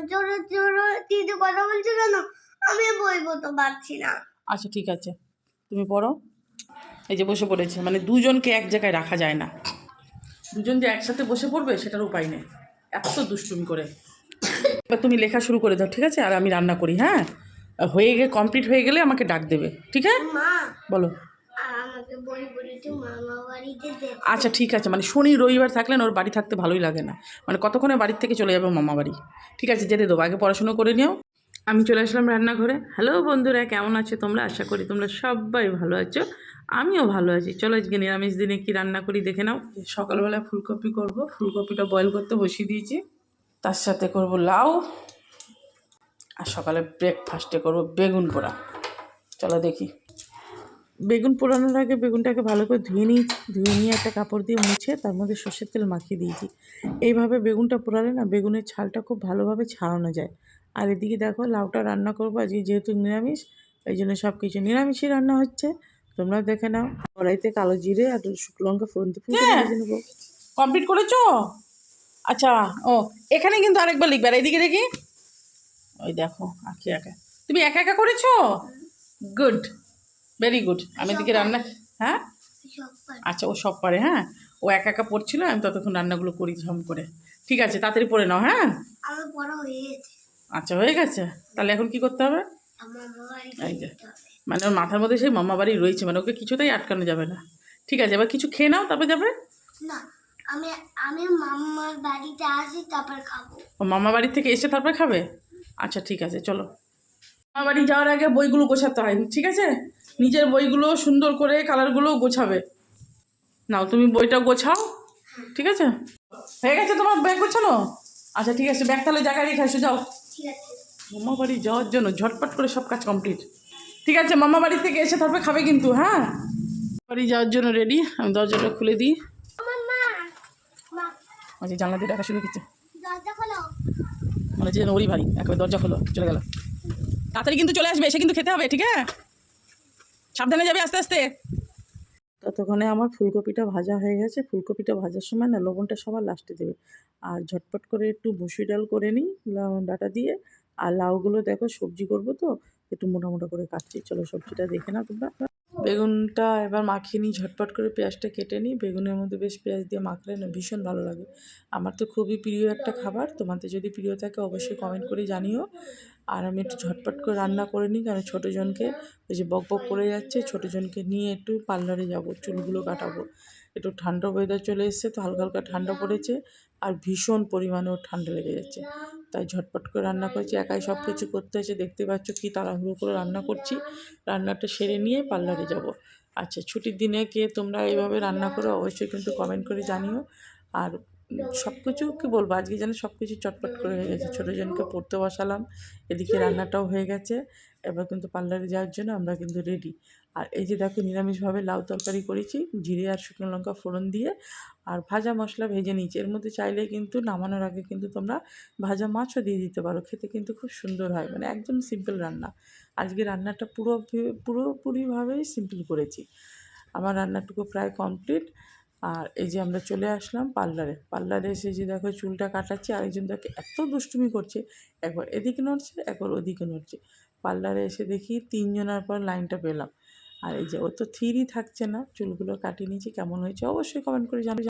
জোরে জোরে দিদি কথা বলছো কেন আমি বলব তো পারছি না। আচ্ছা ঠিক আছে। তুমি পড়ো। এই যে বসে পড়েছে মানে দুজনকে এক জায়গায় রাখা যায় না। দুজন যে একসাথে বসে পড়বে সেটার উপায় নেই। এত দুষ্টুমি করে। এবার তুমি লেখা শুরু করে দাও ঠিক আছে? আর আমি রান্না করি হ্যাঁ? হয়ে গিয়ে কমপ্লিট হয়ে গেলে আমাকে ডাক দেবে ঠিক আছে? বলো। আচ্ছা ঠিক আছে। মানে শনি, রবিবার থাকলে না, ওর বাড়ি থাকতে ভালোই লাগে না। মানে কতক্ষণে বাড়ির থেকে চলে যাবে মামা বাড়ি? ঠিক আছে, যেতে দেবো। আগে পড়াশুনো করে নিও। আমি চলে আসলাম রান্নাঘরে। হ্যালো বন্ধুরা, কেমন আছো তোমরা? আশা করি তোমরা সবাই ভালো আছো। আমিও ভালো আছি। চলো আজকে নিরামিষ দিনে কি রান্না করি দেখে নাও। সকালবেলা ফুলকপি করব। ফুলকপিটা বয়েল করতে বসিয়ে দিয়েছি। তার সাথে করব লাউ। আর সকালে ব্রেকফাস্টে করব বেগুন পোড়া। চলো দেখি। বেগুন পোড়ানোর আগে বেগুনটাকে ভালো করে ধুয়ে নিয়েছি ধুয়ে নিয়ে একটা কাপড় দিয়ে মুছে তার মধ্যে সর্ষের তেল মাখিয়ে দিয়েছি এইভাবে বেগুনটা পোড়ালে না বেগুনের ছালটা খুব ভালোভাবে ছাড়ানো যায়। আর এদিকে দেখো লাউটা রান্না করব আজকে যেহেতু নিরামিষ এই জন্য সব কিছু নিরামিষই রান্না হচ্ছে। তোমরা দেখে নাও কড়াইতে কালো জিরে আর শুকনো লঙ্কা ফোড়ন দিয়ে নেব। কমপ্লিট করেছ? আচ্ছা ও এখানে কিন্তু আরেকবার লিখবে আর এইদিকে দেখি। ওই দেখো আঁকি একা তুমি একা একা করেছ? গুড। ভেরি গুড আমি এদিকে রান্না হ্যাঁ? আচ্ছা ও সব পারে হ্যাঁ? ও একা একা পড়ছিল আমি ততক্ষণ রান্নাগুলো করি ঝম করে। ঠিক আছে তাড়াতাড়ি পড়ে নাও হ্যাঁ? আচ্ছা হয়ে গেছে? তাহলে এখন কি করতে হবে। মানে ওর মাথার মধ্যে সেই মামা বাড়ি রয়েছে মানে ওকে কিছুতেই আটকানো যাবে না। ঠিক আছে এবার কিছু খেয়ে নাও তারপরে যাবে? না আমি আমি মামার বাড়িতে আসি তারপর খাব। ও মামা বাড়ি থেকে এসে তারপরে খাবে? আচ্ছা ঠিক আছে চলো। বাড়ি যাওয়ার আগে বইগুলো গোছাতে হয় ঠিক আছে? নিজের বইগুলো সুন্দর করে কালারগুলো গোছাবে। নাও তুমি বইটা গোছাও ঠিক আছে? হয়ে গেছে তোমার ব্যাগ গোছানো? আচ্ছা ঠিক আছে ব্যাগ তাহলে জায়গায় রেখে আসো যাও। মামা বাড়ি যাওয়ার জন্য ঝটপট করে সব কাজ কমপ্লিট ঠিক আছে মামা বাড়ি থেকে এসে তারপরে খাবে কিন্তু হ্যাঁ? বাড়ি যাওয়ার জন্য রেডি আমি দরজাটা খুলে দিই। আচ্ছা জানলা দিয়ে ডাকা শুরু করছে। মনে ওরই বাড়ি একবার দরজা খোলো চলে গেল। তাড়াতাড়ি কিন্তু চলে আসবে, এসে কিন্তু খেতে হবে, ঠিক আছে? সাবধানে যাবে আস্তে আস্তে। ততক্ষণে আমার ফুলকপিটা ভাজা হয়ে গেছে। ফুলকপিটা ভাজার সময় না, লবণটা সবার লাস্টে দেবে। আর ঝটপট করে একটু মুসুরি ডাল করে নিই ডাটা দিয়ে। আর লাউগুলো দেখো, সবজি করব তো, একটু মোটা মোটা করে কাটছি। চলো সবজিটা দেখে না তোমরা। বেগুনটা এবার মাখিয়ে নিই, ঝটপট করে পেঁয়াজটা কেটে নিই। বেগুনের মধ্যে বেশ পেঁয়াজ দিয়ে মাখলে না ভীষণ ভালো লাগে। আমার তো খুবই প্রিয় একটা খাবার, তোমাদের যদি প্রিয় থাকে অবশ্যই কমেন্ট করে জানিও। আর আমি একটু ঝটপট করে রান্না করে নিই, কারণ ছোটো জনকে ওই যে বক বক করে যাচ্ছে, ছোটো জনকে নিয়ে একটু পার্লারে যাব, চুলগুলো কাটাবো। একটু ঠান্ডা ওয়েদার চলে এসছে, তো হালকা হালকা ঠান্ডা পড়েছে আর ভীষণ পরিমাণে ওর ঠান্ডা লেগে যাচ্ছে। তাই ঝটপট করে রান্না করেছি, একাই সব কিছু করতে হয়েছে দেখতে পাচ্ছ কি তাড়াহুড়ো করে রান্না করছি। রান্নাটা সেরে নিয়ে পার্লারে যাব। আচ্ছা ছুটির দিনে কে তোমরা এইভাবে রান্না করো অবশ্যই কিন্তু কমেন্ট করে জানিও। আর সব কিছু কী বলব, আজকে যেন সব কিছু চটপট করে হয়ে গেছে। ছোটো জনকে পড়তে বসালাম, এদিকে রান্নাটাও হয়ে গেছে। এবার কিন্তু পার্লারে যাওয়ার জন্য আমরা কিন্তু রেডি আর এই যে দেখো, নিরামিষভাবে লাউ তরকারি করেছি, জিরে আর শুকনো লঙ্কা ফোড়ন দিয়ে, আর ভাজা মশলা ভেজে নিয়েছি। এর মধ্যে চাইলে কিন্তু নামানোর আগে কিন্তু তোমরা ভাজা মাছও দিয়ে দিতে পারো, খেতে কিন্তু খুব সুন্দর হয় মানে একদম সিম্পল রান্না। আজকে রান্নাটা পুরো, পুরোপুরিভাবেই সিম্পল করেছি। আমার রান্নাটুকু প্রায় কমপ্লিট আর এই যে আমরা চলে আসলাম পার্লারে। পার্লারে এসে যে দেখো চুলটা কাটাচ্ছে, আরেকজন দেখে এত দুষ্টুমি করছে। একবার এদিকে নড়ছে, একবার ওদিকে নড়ছে। পার্লারে এসে দেখি তিনজনের পর লাইনটা পেলাম। আর এই যে ও তো থিরই থাকছে না, চুলগুলো কাটিয়ে নিয়েছি, কেমন হয়েছে অবশ্যই কমেন্ট করে জানাবে।